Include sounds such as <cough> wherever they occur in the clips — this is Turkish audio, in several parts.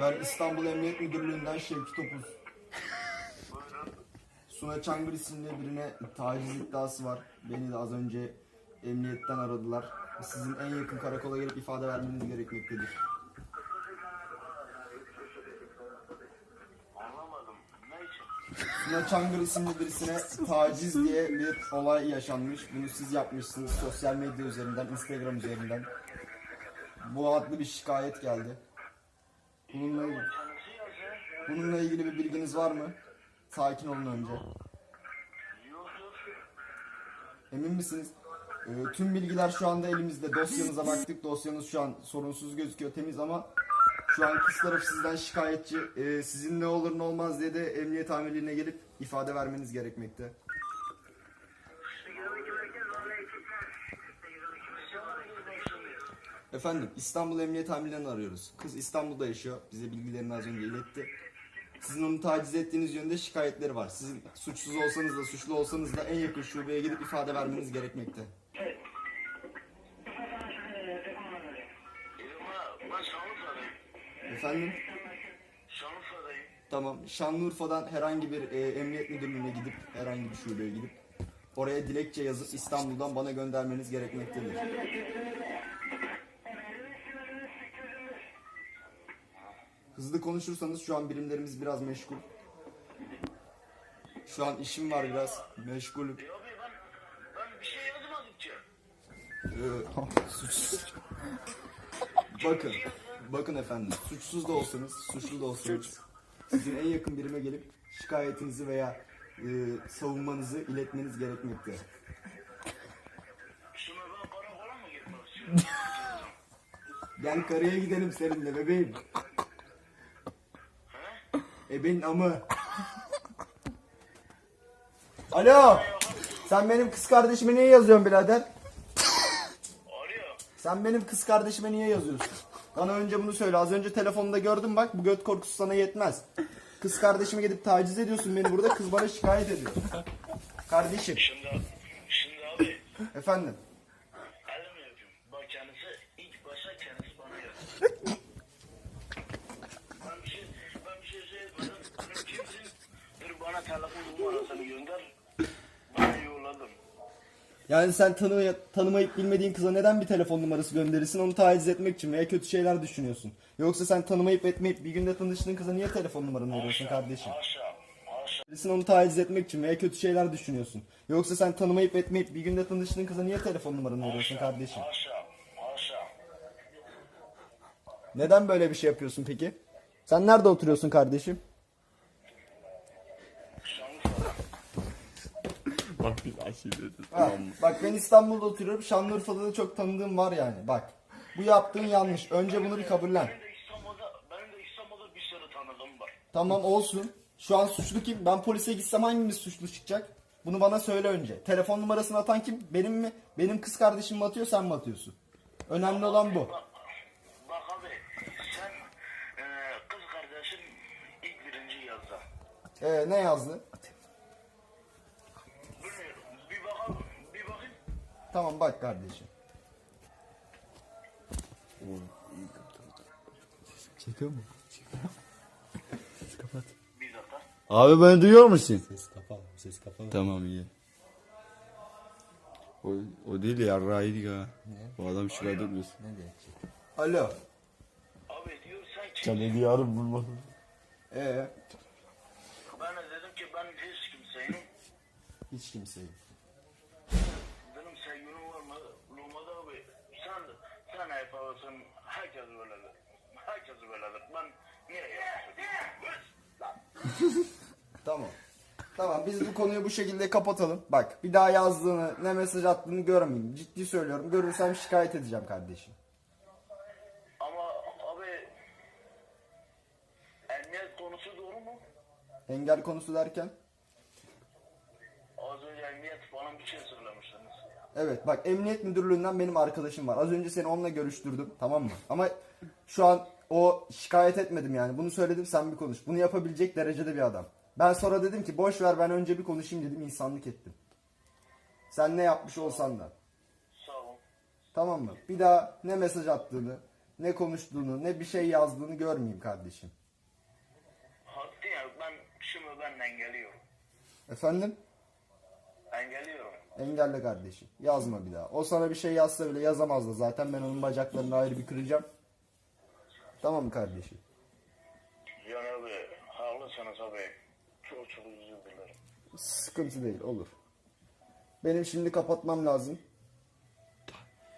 Ben İstanbul Emniyet Müdürlüğü'nden Şevki Topuz. Suna Çangır isimli birine taciz iddiası var. Beni de az önce emniyetten aradılar. Sizin en yakın karakola gelip ifade vermeniz gerekmektedir. Suna Çangır isimli birisine taciz diye bir olay yaşanmış. Bunu siz yapmışsınız sosyal medya üzerinden, Instagram üzerinden. Bu adlı bir şikayet geldi. Bununla ilgili, Kendisi yazıyor. Bununla ilgili bir bilginiz var mı? Sakin olun önce. Emin misiniz? Ee, tüm bilgiler şu anda elimizde. Dosyanıza baktık. Dosyanız şu an sorunsuz gözüküyor, temiz ama şu an kız tarafı sizden şikayetçi. Ee, sizin ne olur ne olmaz diye de emniyet amirliğine gelip ifade vermeniz gerekmekte. Efendim İstanbul Emniyet Amirliği'ni arıyoruz. Kız İstanbul'da yaşıyor. Bize bilgilerini az önce iletti. Sizin onu taciz ettiğiniz yönde şikayetleri var. Sizin suçsuz olsanız da suçlu olsanız da en yakın şubeye gidip ifade vermeniz gerekmekte. Efendim? Şanlıurfa'dayım. Tamam. Şanlıurfa'dan herhangi bir e, emniyet müdürlüğüne gidip herhangi bir şubeye gidip oraya dilekçe yazıp İstanbul'dan bana göndermeniz gerekmektedir. Hızlı konuşursanız şu an birimlerimiz biraz meşgul. Şu an işim var biraz. Meşgulüm. Ya abi ben, ben bir şey ki. Ee, <laughs> suçsuz. bakın, bakın efendim, suçsuz da olsanız, suçlu da olsanız, sizin en yakın birime gelip şikayetinizi veya e, savunmanızı iletmeniz gerekmekte. Ben mı istiyorum? Gel karaya gidelim seninle bebeğim. Ebenin amı. Alo. Sen benim kız kardeşime niye yazıyorsun birader? Sen benim kız kardeşime niye yazıyorsun? Bana önce bunu söyle. Az önce telefonda gördüm bak bu göt korkusu sana yetmez. Kız kardeşime gidip taciz ediyorsun beni burada kız bana şikayet ediyor. Kardeşim. Şimdi, şimdi abi Efendim. elim yapayım. Bak kendisi ilk başta kendisi bana yazdı. ben bir şey, ben bir şey söylemedim. Benim kimsin? Bir bana telefon numarasını gönder. Ben yolladım. Yani sen tanı tanımayıp bilmediğin kıza neden bir telefon numarası gönderirsin onu taciz etmek için veya kötü şeyler düşünüyorsun. Yoksa sen tanımayıp etmeyip bir günde tanıştığın kıza niye telefon numaranı veriyorsun kardeşim? Sen onu taciz etmek için veya kötü şeyler düşünüyorsun. Yoksa sen tanımayıp etmeyip bir günde tanıştığın kıza niye telefon numaranı veriyorsun kardeşim? Neden böyle bir şey yapıyorsun peki? Sen nerede oturuyorsun kardeşim? Bak bir şey dedi. Ha, bak ben İstanbul'da oturuyorum. Şanlıurfa'da da çok tanıdığım var yani. Bak. Bu yaptığın yanlış. Önce bunu bir kabullen. Benim de İstanbul'da, benim de İstanbul'da bir sürü tanıdığım var. Tamam olsun. Şu an suçlu kim? Ben polise gitsem hangimiz suçlu çıkacak? Bunu bana söyle önce. Telefon numarasını atan kim? Benim mi? Benim kız kardeşim mi atıyor sen mi atıyorsun? Önemli olan bu. Bak, bak abi sen e, kız kardeşin ilk birinci yazdı. Ee, ne yazdı? Tamam bak kardeşim. Çekiyor mu? Çekiyor. Ses kapat. Abi beni duyuyor musun? Ses kapalı, ses kapalı. Tamam iyi. O, o değil ya Raid ha. Bu adam şikayet etmesin. Ne diyecek? Alo. Abi diyor sen kim? Yarın bulmadım. Ee, Ben de dedim ki ben hiç kimseyim. hiç kimseyi. Benim sevgilim var mı? Lumada abi sen sen yapıyorsun. Herkes böyledir. Herkes böyledir. Ben niye yapıyorsun? <laughs> Tamam. Tamam biz bu konuyu bu şekilde kapatalım. Bak bir daha yazdığını ne mesaj attığını görmeyeyim. Ciddi söylüyorum. Görürsem şikayet edeceğim kardeşim. Ama abi emniyet konusu doğru mu? Engel konusu derken? Az önce emniyet bana bir şey söylemiştiniz. Evet bak emniyet müdürlüğünden benim arkadaşım var. Az önce seni onunla görüştürdüm tamam mı? Ama şu an o şikayet etmedim yani. Bunu söyledim sen bir konuş. Bunu yapabilecek derecede bir adam. Ben sonra dedim ki boş ver ben önce bir konuşayım dedim insanlık ettim. Sen ne yapmış olsan da. Tamam mı? Bir daha ne mesaj attığını, ne konuştuğunu, ne bir şey yazdığını görmeyeyim kardeşim. Hattı ya ben şimdi ben engeliyorum. Efendim? Engeliyorum. Engelle kardeşim. Yazma bir daha. O sana bir şey yazsa bile yazamaz da zaten ben onun bacaklarını ayrı bir kıracağım. Tamam mı kardeşim? Yani abi haklısınız abi. Çok çok özür dilerim. Sıkıntı değil olur. Benim şimdi kapatmam lazım.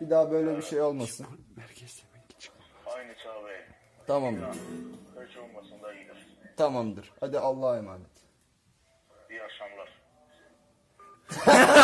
Bir daha böyle bir şey olmasın. Merkezde ben çık. Aynısı abi. Tamamdır. Hiç olmasın da iyidir. Tamamdır. Hadi Allah'a emanet. İyi akşamlar. <laughs>